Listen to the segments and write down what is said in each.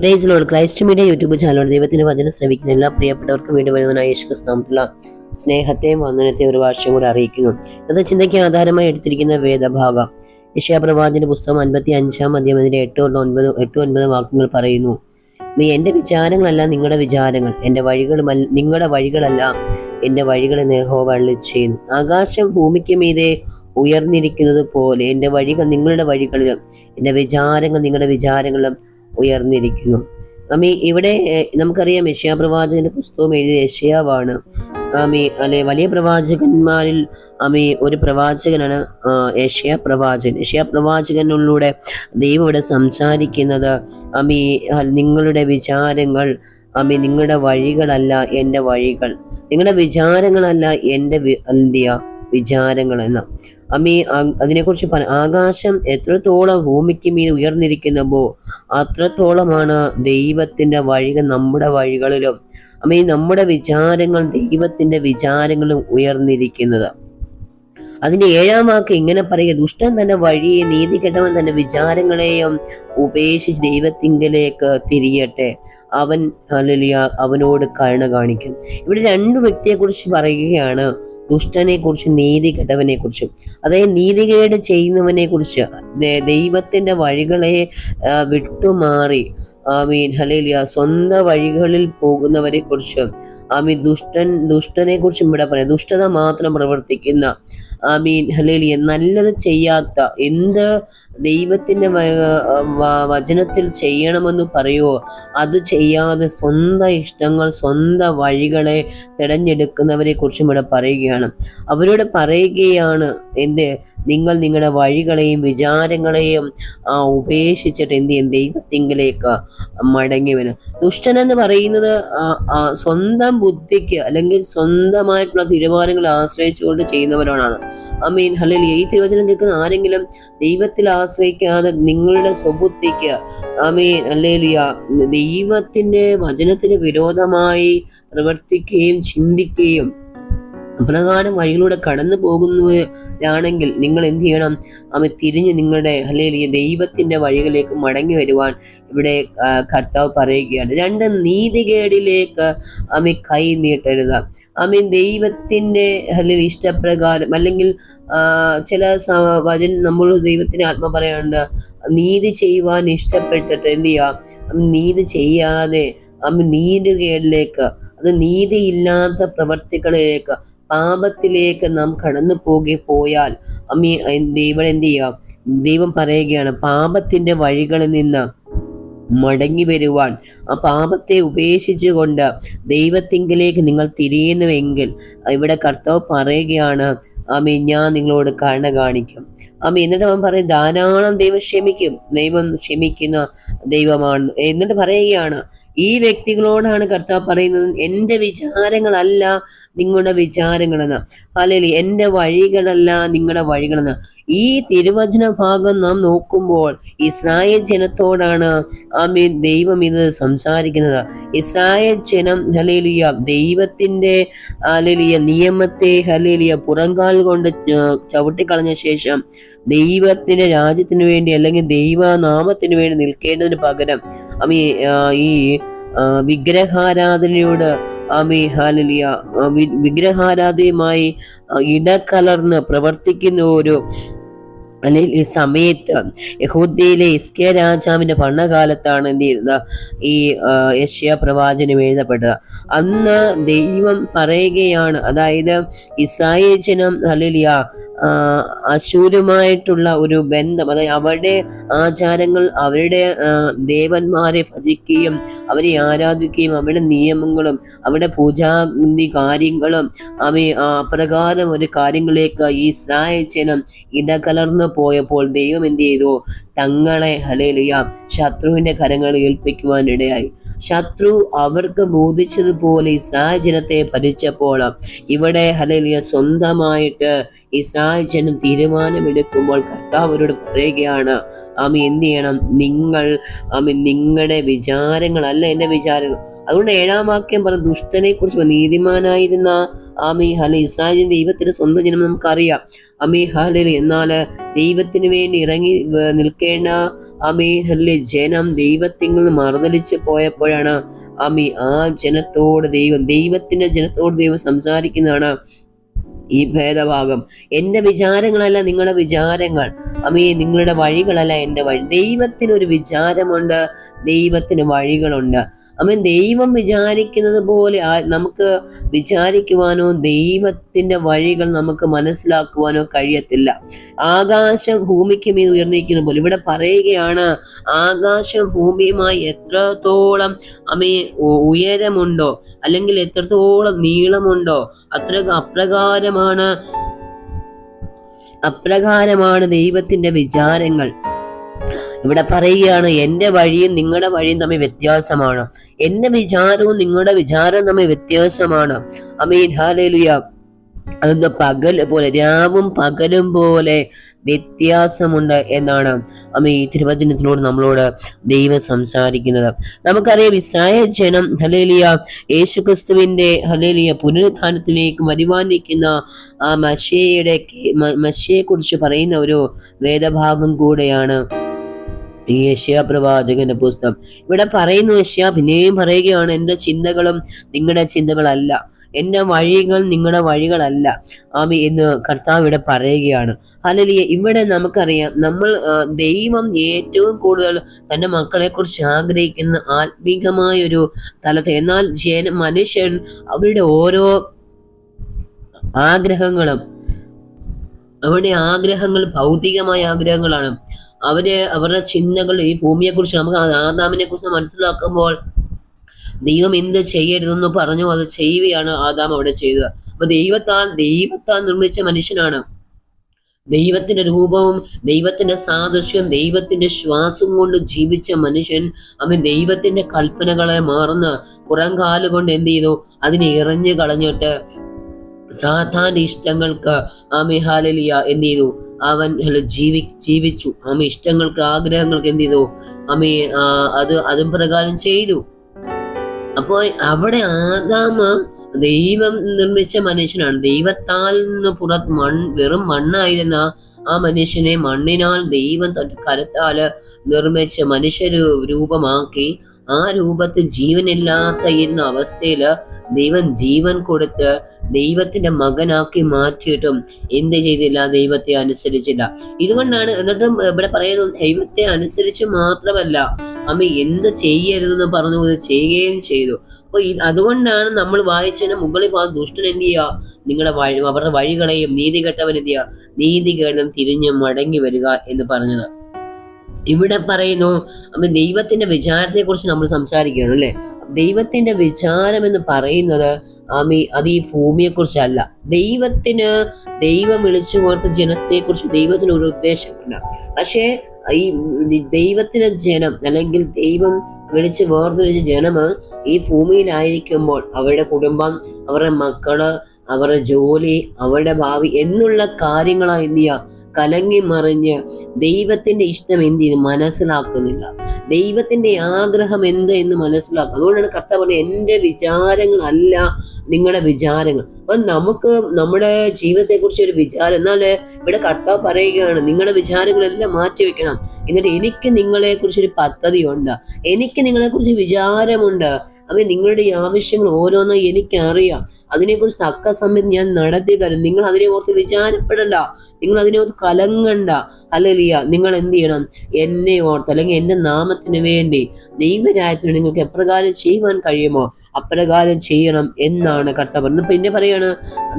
Praise lord Christ media YouTube ചാനലോട് ദൈവത്തിന്റെ വചനം ശ്രമിക്കുന്ന എല്ലാ പ്രിയപ്പെട്ടവർക്കും വേണ്ടി വരുന്നതിനായ യേശു ക്രിസ്തുനാമത്തിലുള്ള സ്നേഹത്തെയും വന്ദനത്തെയും ഒരു ഭാഷയും കൂടെ അറിയിക്കുന്നു. അത് ചിന്തയ്ക്ക് ആധാരമായി എടുത്തിരിക്കുന്ന വേദഭാഗം. യശയാപ്രവാചന്റെ പുസ്തകം അൻപത്തി അഞ്ചാം അധ്യായം അതിന്റെ എട്ട് ഒൻപത് എട്ട് ഒൻപത് വാക്യങ്ങൾ പറയുന്നു. "നീ എന്റെ വിചാരങ്ങളല്ല നിങ്ങളുടെ വിചാരങ്ങൾ. എന്റെ വഴികളുമല്ല നിങ്ങളുടെ വഴികളല്ല എന്റെ വഴികളെ വള്ളി ചെയ്യുന്നു. ആകാശം ഭൂമിക്ക് മീതെ ഉയർന്നിരിക്കുന്നത് പോലെ എന്റെ വഴികൾ നിങ്ങളുടെ വഴികളിലും എന്റെ വിചാരങ്ങൾ നിങ്ങളുടെ വിചാരങ്ങളിലും ഉയർന്നിരിക്കുന്നു. ആമി ഇവിടെ നമുക്കറിയാം യഷ്യാ പ്രവാചകന്റെ പുസ്തകം എഴുതിയ യഷ്യാവാണ് ആമി അല്ലെ വലിയ പ്രവാചകന്മാരിൽ ആമി ഒരു പ്രവാചകനാണ് ആ, പ്രവാചകൻ. യഷ്യാ പ്രവാചകനിലൂടെ ദൈവം ഇവിടെ സംസാരിക്കുന്നത് ആമി നിങ്ങളുടെ വിചാരങ്ങൾ ആമി നിങ്ങളുടെ വഴികളല്ല എന്റെ വഴികൾ. നിങ്ങളുടെ വിചാരങ്ങളല്ല എന്റെ എന്തിയ എന്ന അമ്മി അതിനെക്കുറിച്ച് പറ ആകാശം എത്രത്തോളം ഭൂമിക്ക് മീൻ ഉയർന്നിരിക്കുന്നുവോ അത്രത്തോളമാണ് ദൈവത്തിന്റെ വഴികൾ നമ്മുടെ വഴികളിലും. അമ്മീ നമ്മുടെ വിചാരങ്ങൾ ദൈവത്തിന്റെ വിചാരങ്ങളും ഉയർന്നിരിക്കുന്നത്. അതിന്റെ ഏഴാം വാക്ക് ഇങ്ങനെ പറയുക ദുഷ്ടൻ തന്നെ വഴിയെ നീതി കെട്ടവൻ തന്റെ വിചാരങ്ങളെയും ഉപേക്ഷിച്ച് ദൈവത്തിങ്കലേക്ക് തിരിയട്ടെ. അവൻ ഹല്ലേലൂയ അവനോട് കരുണ കാണിക്കും. ഇവിടെ രണ്ടു വ്യക്തിയെ കുറിച്ച് പറയുകയാണ്. ദുഷ്ടനെ കുറിച്ച് നീതി കെട്ടവനെ കുറിച്ചും അതായത് നീതികേട് ചെയ്യുന്നവനെ കുറിച്ച് ദൈവത്തിന്റെ വഴികളെ ആ, വിട്ടുമാറി. ആമീൻ. ഹലേലിയ സ്വന്തം വഴികളിൽ പോകുന്നവരെ കുറിച്ചും ആമീൻ. ദുഷ്ടൻ ദുഷ്ടനെ കുറിച്ചും ഇവിടെ പറയാം. ദുഷ്ടത മാത്രം പ്രവർത്തിക്കുന്ന ആമീൻ ഹലേലിയ നല്ലത് ചെയ്യാത്ത എന്ത് ദൈവത്തിന്റെ വചനത്തിൽ ചെയ്യണമെന്ന് പറയുമോ അത് ചെയ്യാതെ സ്വന്തം ഇഷ്ടങ്ങൾ സ്വന്തം വഴികളെ തിരഞ്ഞെടുക്കുന്നവരെ കുറിച്ചും ഇവിടെ പറയുകയാണ്. അവരോട് പറയുകയാണ് എന്ത്? നിങ്ങൾ നിങ്ങളുടെ വഴികളെയും വിചാരങ്ങളെയും ഉപേക്ഷിച്ചിട്ട് എന്ത് ചെയ്യും? ദൈവത്തിങ്കിലേക്ക് മടങ്ങി വരും ദുഷ്ടൻ എന്ന് പറയുന്നത് സ്വന്തം ബുദ്ധിക്ക് അല്ലെങ്കിൽ സ്വന്തമായിട്ടുള്ള തീരുമാനങ്ങൾ ആശ്രയിച്ചുകൊണ്ട് ചെയ്യുന്നവരോടാണ് അമീൻ ഹലിൽ ഈ തിരുവചനം കേൾക്കുന്ന ആരെങ്കിലും ദൈവത്തിൽ ആശ്രയിക്കാതെ നിങ്ങളുടെ സ്വബുദ്ധിക്ക് അമീൻ അല്ലേലിയ ദൈവത്തിന്റെ വചനത്തിന് വിരോധമായി പ്രവർത്തിക്കുകയും ചിന്തിക്കുകയും അപ്രകാരം വഴികളിലൂടെ കടന്നു പോകുന്നവരാണെങ്കിൽ നിങ്ങൾ എന്ത് ചെയ്യണം? അവ തിരിഞ്ഞ് നിങ്ങളുടെ അല്ലെങ്കിൽ ദൈവത്തിന്റെ വഴികളിലേക്ക് മടങ്ങി വരുവാൻ ഇവിടെ കർത്താവ് പറയുകയാണ്. രണ്ട് നീതികേടിലേക്ക് അമ്മ കൈ നീട്ടരുത്. അമ്മ ദൈവത്തിന്റെ അല്ലെങ്കിൽ ഇഷ്ടപ്രകാരം അല്ലെങ്കിൽ ചില വചൻ നമ്മൾ ദൈവത്തിന്റെ ആത്മ പറയാനുണ്ട് നീതി ചെയ്യുവാൻ ഇഷ്ടപ്പെട്ടിട്ട് എന്ത് ചെയ്യുക നീതി ചെയ്യാതെ അമ്മ നീതികേടിലേക്ക് അത് നീതിയില്ലാത്ത പ്രവർത്തികളിലേക്ക് പാപത്തിലേക്ക് നാം കടന്നു പോകെ പോയാൽ അമ്മി ദൈവം എന്ത് ചെയ്യുക? ദൈവം പറയുകയാണ് പാപത്തിന്റെ വഴികളിൽ നിന്ന് മടങ്ങി വരുവാൻ. ആ പാപത്തെ ഉപേക്ഷിച്ചുകൊണ്ട് ദൈവത്തിങ്കിലേക്ക് നിങ്ങൾ തിരിയുന്നുവെങ്കിൽ ഇവിടെ കർത്താവ് പറയുകയാണ് ആമി ഞാൻ നിങ്ങളോട് കരുണ കാണിക്കും. ആമി എന്നിട്ട് അവൻ പറയും ധാരാളം ദൈവം ക്ഷമിക്കും. ദൈവം ക്ഷമിക്കുന്ന ദൈവമാണ്. എന്നിട്ട് പറയുകയാണ് ഈ വ്യക്തികളോടാണ് കർത്താവ് പറയുന്നത്. എന്റെ വിചാരങ്ങളല്ല നിങ്ങളുടെ വിചാരങ്ങളെന്ന്. അല്ലെങ്കിൽ എന്റെ വഴികളല്ല നിങ്ങളുടെ വഴികളെന്ന്. ഈ തിരുവചന ഭാഗം നാം നോക്കുമ്പോൾ ഇസ്രായേൽ ജനത്തോടാണ് ആമീൻ ദൈവം ഇത് സംസാരിക്കുന്നത്. ഇസ്രായേൽ ജനം ഹലേലിയ ദൈവത്തിന്റെ ഹലേലിയ നിയമത്തെ ഹലേലിയ പുറങ്കാൽ കൊണ്ട് ചവിട്ടിക്കളഞ്ഞ ശേഷം ദൈവത്തിന്റെ രാജ്യത്തിന് വേണ്ടി അല്ലെങ്കിൽ ദൈവനാമത്തിന് വേണ്ടി നിൽക്കേണ്ടതിന് പകരം അമ്മ ഈ വിഗ്രഹാരാധനയോട് അമി വി- വിഗ്രഹാരാധനയുമായി ഇടകലർന്ന് പ്രവർത്തിക്കുന്ന ഒരു അല്ലെങ്കിൽ ഈ സമയത്ത് യഹൂദ്യയിലെ ഇസ്കിയ രാജാവിന്റെ ഭരണകാലത്താണ് എന്ത് ചെയ്യുന്നത് ഈ യഷ്യ പ്രവാചനം എഴുതപ്പെട്ടത്. അന്ന് ദൈവം പറയുകയാണ് അതായത് ഇസ്രായേൽ ജനം ഹല്ലേലൂയ ആ, അശൂരുമായിട്ടുള്ള ഒരു ബന്ധം അതായത് അവരുടെ ആചാരങ്ങൾ അവരുടെ ദേവന്മാരെ ഭജിക്കുകയും അവരെ ആരാധിക്കുകയും അവരുടെ നിയമങ്ങളും അവരുടെ പൂജാന്തി കാര്യങ്ങളും അവ അപ്രകാരം ഒരു കാര്യങ്ങളിലേക്ക് ഈ ഇസ്രായേൽ ജനം ഇടകലർന്നു പോയപ്പോൾ ദൈവം എന്ത് ചെയ്തു? തങ്ങളെ ഹലേലിയ ശത്രുവിന്റെ കരങ്ങളിൽ ഏൽപ്പിക്കുവാൻ ഇടയായി. ശത്രു അവർക്ക് ബോധിച്ചതുപോലെ ഇസ്രായേൽ ജനത്തെ ഭരിച്ചപ്പോൾ ഇവിടെ ഹലേലിയ സ്വന്തമായിട്ട് ഇസ്രായേൽ ജനം തീരുമാനമെടുക്കുമ്പോൾ അവരോട് പറയുകയാണ് ആമി എന്ത് ചെയ്യണം? നിങ്ങൾ ആമി നിങ്ങളുടെ വിചാരങ്ങളല്ല എന്റെ വിചാരങ്ങൾ. അതുകൊണ്ട് ഏഴാം വാക്യം പറഞ്ഞു ദുഷ്ടനെ കുറിച്ച് നീതിമാനായിരുന്ന ആമി ഹല ഇസ്രായേൽ ദൈവത്തിന്റെ സ്വന്തം ജനം നമുക്കറിയാം. അമി ഹലി എന്നാൽ ദൈവത്തിന് വേണ്ടി ഇറങ്ങി വ- നിൽക്കേണ്ട അമി ഹല്ലി ജനം ദൈവത്തിങ്കിൽ മറുതലിച്ച് പോയപ്പോഴാണ് അമി ആ ജനത്തോട് ദൈവം ദൈവത്തിന്റെ ജനത്തോട് ദൈവം സംസാരിക്കുന്നതാണ് ഈ ഭേദഭാഗം. എന്റെ വിചാരങ്ങളല്ല നിങ്ങളുടെ വിചാരങ്ങൾ. അമ്മേ നിങ്ങളുടെ വഴികളല്ല എന്റെ വഴി. ദൈവത്തിനൊരു വിചാരമുണ്ട് ദൈവത്തിന് വഴികളുണ്ട്. അമ്മ ദൈവം വിചാരിക്കുന്നത് പോലെ നമുക്ക് വിചാരിക്കുവാനോ ദൈവത്തിന്റെ വഴികൾ നമുക്ക് മനസ്സിലാക്കുവാനോ കഴിയത്തില്ല. ആകാശം ഭൂമിക്ക് മീൻ ഉയർന്നിരിക്കുന്ന പോലെ. ഇവിടെ പറയുകയാണ് ആകാശം ഭൂമിയുമായി എത്രത്തോളം അമ്മേ ഉയരമുണ്ടോ അല്ലെങ്കിൽ എത്രത്തോളം നീളമുണ്ടോ അത്ര അപ്രകാരമാണ് അപ്രകാരമാണ് ദൈവത്തിന്റെ വിചാരങ്ങൾ. ഇവിടെ പറയുകയാണ് എന്റെ വഴിയും നിങ്ങളുടെ വഴിയും തമ്മിൽ വ്യത്യാസമാണ്. എന്റെ വിചാരവും നിങ്ങളുടെ വിചാരവും തമ്മിൽ വ്യത്യാസമാണ്. അമീൻ. ഹാലേലുയ അതൊന്ന് പകൽ പോലെ രാവും പകലും പോലെ വ്യത്യാസമുണ്ട് എന്നാണ് അമ്മ ഈ തിരുവചനത്തിലൂടെ നമ്മളോട് ദൈവം സംസാരിക്കുന്നത്. നമുക്കറിയാം ഇസ്രായേൽ ജനം ഹലേലിയ യേശുക്രിസ്തുവിന്റെ ഹലേലിയ പുനരുത്ഥാനത്തിലേക്ക് വരുവാനിരിക്കുന്ന ആ മഷയുടെ മഷയെ കുറിച്ച് പറയുന്ന ഒരു വേദഭാഗം കൂടെയാണ് ഈ യശ്യാ പ്രവാചകന്റെ പുസ്തകം. ഇവിടെ പറയുന്നു യേശയ പിന്നെയും പറയുകയാണ് എന്റെ ചിന്തകളും നിങ്ങളുടെ ചിന്തകളല്ല. എന്റെ വഴികൾ നിങ്ങളുടെ വഴികളല്ല. ആമി എന്ന് കർത്താവ് ഇവിടെ പറയുകയാണ്. അല്ലെങ്കിൽ ഇവിടെ നമുക്കറിയാം നമ്മൾ ദൈവം ഏറ്റവും കൂടുതൽ തന്റെ മക്കളെക്കുറിച്ച് ആഗ്രഹിക്കുന്ന ആത്മീകമായ ഒരു എന്നാൽ ജന മനുഷ്യൻ അവരുടെ ഓരോ ആഗ്രഹങ്ങളും അവരുടെ ആഗ്രഹങ്ങൾ ഭൗതികമായ ആഗ്രഹങ്ങളാണ്. അവർ അവരുടെ ചിന്തകൾ ഈ ഭൂമിയെ കുറിച്ച് നമുക്ക് ആദാമിനെ കുറിച്ച് മനസ്സിലാക്കുമ്പോൾ ദൈവം എന്ത് ചെയ്യരുതെന്ന് പറഞ്ഞു അത് ചെയ്യുകയാണ് ആദാം അവിടെ ചെയ്തത്. അപ്പൊ ദൈവത്താൽ ദൈവത്താൽ നിർമ്മിച്ച മനുഷ്യനാണ്. ദൈവത്തിന്റെ രൂപവും ദൈവത്തിന്റെ സാദൃശ്യവും ദൈവത്തിന്റെ ശ്വാസം കൊണ്ട് ജീവിച്ച മനുഷ്യൻ അവൻ ദൈവത്തിന്റെ കൽപ്പനകളെ മറന്ന് പുറം കാലുകൊണ്ട് എന്ത് ചെയ്തു? അതിനെ എറിഞ്ഞു കളഞ്ഞിട്ട് സാധാരണ ഇഷ്ടങ്ങൾക്ക് ആമി ഹാലലിയ എന്ത് ചെയ്തു? അവൻ ജീവി ജീവിച്ചു. അമ്മ ഇഷ്ടങ്ങൾക്ക് ആഗ്രഹങ്ങൾക്ക് എന്ത് ചെയ്തു? അമ്മ അത് അതും പ്രകാരം ചെയ്തു. അപ്പോൾ അവിടെ ആദാമ ദൈവം നിർമ്മിച്ച മനുഷ്യനാണ്. ദൈവത്താൽ നിന്ന് പുറത്ത് മൺ വെറും മണ്ണായിരുന്ന ആ മനുഷ്യനെ മണ്ണിനാൽ ദൈവം കരത്താൽ നിർമ്മിച്ച മനുഷ്യ രൂപമാക്കി ആ രൂപത്തിൽ ജീവനില്ലാത്ത എന്ന അവസ്ഥയിൽ ദൈവം ജീവൻ കൊടുത്ത് ദൈവത്തിന്റെ മകനാക്കി മാറ്റിയിട്ടും എന്ത് ചെയ്തില്ല? ദൈവത്തെ അനുസരിച്ചില്ല. ഇതുകൊണ്ടാണ് എന്നിട്ടും ഇവിടെ പറയുന്നത് ദൈവത്തെ അനുസരിച്ച് മാത്രമല്ല അമ്മ എന്ത് ചെയ്യരുതെന്ന് പറഞ്ഞു ചെയ്യുകയും ചെയ്തു. അപ്പൊ ഈ- അതുകൊണ്ടാണ് നമ്മൾ വായിച്ചതിന് മുകളിൽ ഭാഗം ദുഷ്ടൻ എന്ത് ചെയ്യുക? നിങ്ങളുടെ വഴി അവരുടെ വഴികളെയും നീതി കെട്ടവൻ എന്ത് ചെയ്യുക? നീതി നീതികേടും തിരിഞ്ഞ് മടങ്ങി വരിക എന്ന് പറഞ്ഞത്. ഇവിടെ പറയുന്നു അപ്പൊ ദൈവത്തിന്റെ വിചാരത്തെ കുറിച്ച് നമ്മൾ സംസാരിക്കുകയാണ് അല്ലെ? ദൈവത്തിന്റെ വിചാരം എന്ന് പറയുന്നത് ആമി അത് ഈ ഭൂമിയെ കുറിച്ചല്ല ദൈവത്തിന് ദൈവം വിളിച്ചു കോർത്ത ജനത്തെ കുറിച്ച് ദൈവത്തിന് ഒരു ഉദ്ദേശമുണ്ട്. പക്ഷേ ഈ ദൈവത്തിന് ജനം അല്ലെങ്കിൽ ദൈവം വിളിച്ച് വേർതിരിച്ച ജനം ഈ ഭൂമിയിലായിരിക്കുമ്പോൾ അവരുടെ കുടുംബം അവരുടെ മക്കൾ അവരുടെ ജോലി അവരുടെ ഭാവി എന്നുള്ള കാര്യങ്ങളാണ് എന്ത് ചെയ്യുക? കലങ്ങി മറിഞ്ഞ് ദൈവത്തിന്റെ ഇഷ്ടം എന്ത് ചെയ്യുന്നു? മനസ്സിലാക്കുന്നില്ല. ദൈവത്തിന്റെ ആഗ്രഹം എന്ത് എന്ന് മനസ്സിലാക്കും അതുകൊണ്ടാണ് കർത്താവ് പറഞ്ഞത് എന്റെ വിചാരങ്ങളല്ല നിങ്ങളുടെ വിചാരങ്ങൾ. അപ്പൊ നമുക്ക് നമ്മുടെ ജീവിതത്തെക്കുറിച്ച് ഒരു വിചാരം എന്നാൽ ഇവിടെ കർത്താവ് പറയുകയാണ് നിങ്ങളുടെ വിചാരങ്ങളെല്ലാം മാറ്റി വെക്കണം. എന്നിട്ട് എനിക്ക് നിങ്ങളെ കുറിച്ചൊരു പദ്ധതിയുണ്ട്. എനിക്ക് നിങ്ങളെക്കുറിച്ച് വിചാരമുണ്ട്. അപ്പൊ നിങ്ങളുടെ ആവശ്യങ്ങൾ ഓരോന്നും എനിക്കറിയാം. അതിനെക്കുറിച്ച് തക്ക സമയത്ത് ഞാൻ നടത്തിയ കാര്യം നിങ്ങൾ അതിനെ ഓർത്ത് വിചാരപ്പെടണ്ട. നിങ്ങൾ അതിനെ ഓർത്ത് കലങ്ങണ്ട. അല്ലലിയ നിങ്ങൾ എന്ത് ചെയ്യണം? എന്നെ ഓർത്ത് അല്ലെങ്കിൽ എന്റെ നാമത്തിന് വേണ്ടി ദൈവരായത്തിന് നിങ്ങൾക്ക് എപ്രകാരം ചെയ്യുവാൻ കഴിയുമോ? അപ്രകാരം ചെയ്യണം എന്നാണ് കർത്താവ് പറഞ്ഞത്. പിന്നെ പറയാണ്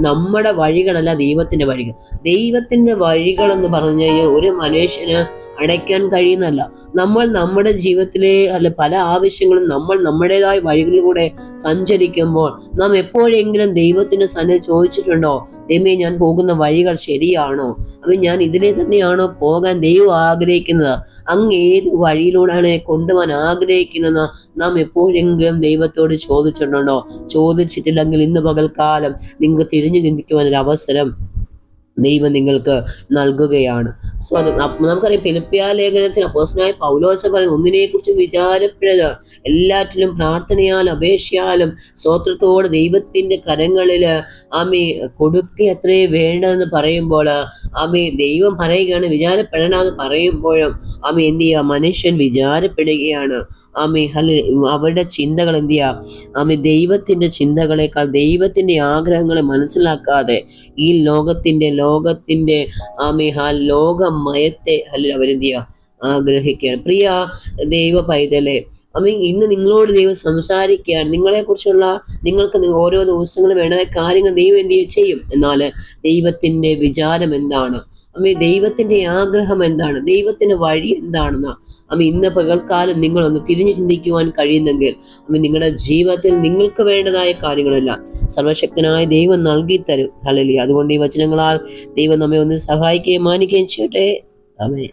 നമ്മുടെ വഴികളല്ല ദൈവത്തിന്റെ വഴികൾ. ദൈവത്തിന്റെ വഴികൾ എന്ന് പറഞ്ഞു കഴിഞ്ഞാൽ ഒരു മനുഷ്യന് അടയ്ക്കാൻ കഴിയുന്നതല്ല. നമ്മൾ നമ്മുടെ ജീവിതത്തിലെ അല്ല പല ആവശ്യങ്ങളും നമ്മൾ നമ്മുടേതായ വഴികളിലൂടെ സഞ്ചരിക്കുമ്പോൾ നാം എപ്പോഴെങ്കിലും ദൈവത്തിന്റെ സന്നിധി ചോദിച്ചിട്ടുണ്ടോ? ദൈവമേ ഞാൻ പോകുന്ന വഴികൾ ശരിയാണോ? അപ്പൊ ഞാൻ ഇതിനെ തന്നെയാണോ പോകാൻ ദൈവം ആഗ്രഹിക്കുന്നത്? അങ്ങ് ഏത് വഴിയിലൂടെയാണ് കൊണ്ടുപോകാൻ ആഗ്രഹിക്കുന്നത് നാം എപ്പോഴെങ്കിലും ദൈവത്തോട് ചോദിച്ചിട്ടുണ്ടോ? ചോദിച്ചിട്ടില്ലെങ്കിൽ ഇന്ന് പകൽക്കാലം നിങ്ങൾക്ക് തിരിഞ്ഞു ചിന്തിക്കുവാൻ ഒരു അവസരം ദൈവം നിങ്ങൾക്ക് നൽകുകയാണ്. സോ അത് നമുക്കറിയാം ഫിലിപ്പിയ ലേഖനത്തിൽ അപ്പോസ്തലനായ പൗലോസ പറയുന്നത് ഒന്നിനെ കുറിച്ച് വിചാരപ്പെടരുത് എല്ലാറ്റിലും പ്രാർത്ഥനയാൽ അപേക്ഷയാലും സ്വോത്രത്തോട് ദൈവത്തിന്റെ കരങ്ങളിൽ ആമി കൊടുക്കുക അത്രേ വേണ്ടതെന്ന് പറയുമ്പോൾ ആമി ദൈവം പറയുകയാണ് വിചാരപ്പെടണമെന്ന് പറയുമ്പോഴും ആമി എന്ത് ചെയ്യുക? മനുഷ്യൻ വിചാരപ്പെടുകയാണ്. ആമി ഹല അവരുടെ ചിന്തകൾ എന്ത് ചെയ്യുക? ആമി ദൈവത്തിന്റെ ചിന്തകളെക്കാൾ ദൈവത്തിന്റെ ആഗ്രഹങ്ങളെ മനസ്സിലാക്കാതെ ഈ ലോകത്തിന്റെ ലോകത്തിന്റെ ആമി ആമേഹ ലോകമയത്തെ അല്ല അവരെന്ത് ചെയ്യുക? ആഗ്രഹിക്കുകയാണ്. പ്രിയ ദൈവ പൈതലെ അമ്മ ഇന്ന് നിങ്ങളോട് ദൈവം സംസാരിക്കുകയാണ്. നിങ്ങളെ കുറിച്ചുള്ള നിങ്ങൾക്ക് ഓരോ ദിവസങ്ങളും വേണ്ട കാര്യങ്ങൾ ദൈവം എന്ത് ചെയ്യും? എന്നാൽ ദൈവത്തിന്റെ വിചാരം എന്താണ്? അമ്മ ദൈവത്തിന്റെ ആഗ്രഹം എന്താണ്? ദൈവത്തിന്റെ വഴി എന്താണെന്ന്? അമ്മ ഇന്ന് പകൽക്കാലം നിങ്ങളൊന്ന് തിരിഞ്ഞു ചിന്തിക്കുവാൻ കഴിയുന്നെങ്കിൽ അമ്മ നിങ്ങളുടെ ജീവിതത്തിൽ നിങ്ങൾക്ക് വേണ്ടതായ കാര്യങ്ങളെല്ലാം സർവശക്തനായ ദൈവം നൽകി തരും. അതുകൊണ്ട് ഈ വചനങ്ങളാൽ ദൈവം നമ്മെ ഒന്ന് സഹായിക്കുകയും മാനിക്കുകയും ചെയ്യട്ടെ. അമേ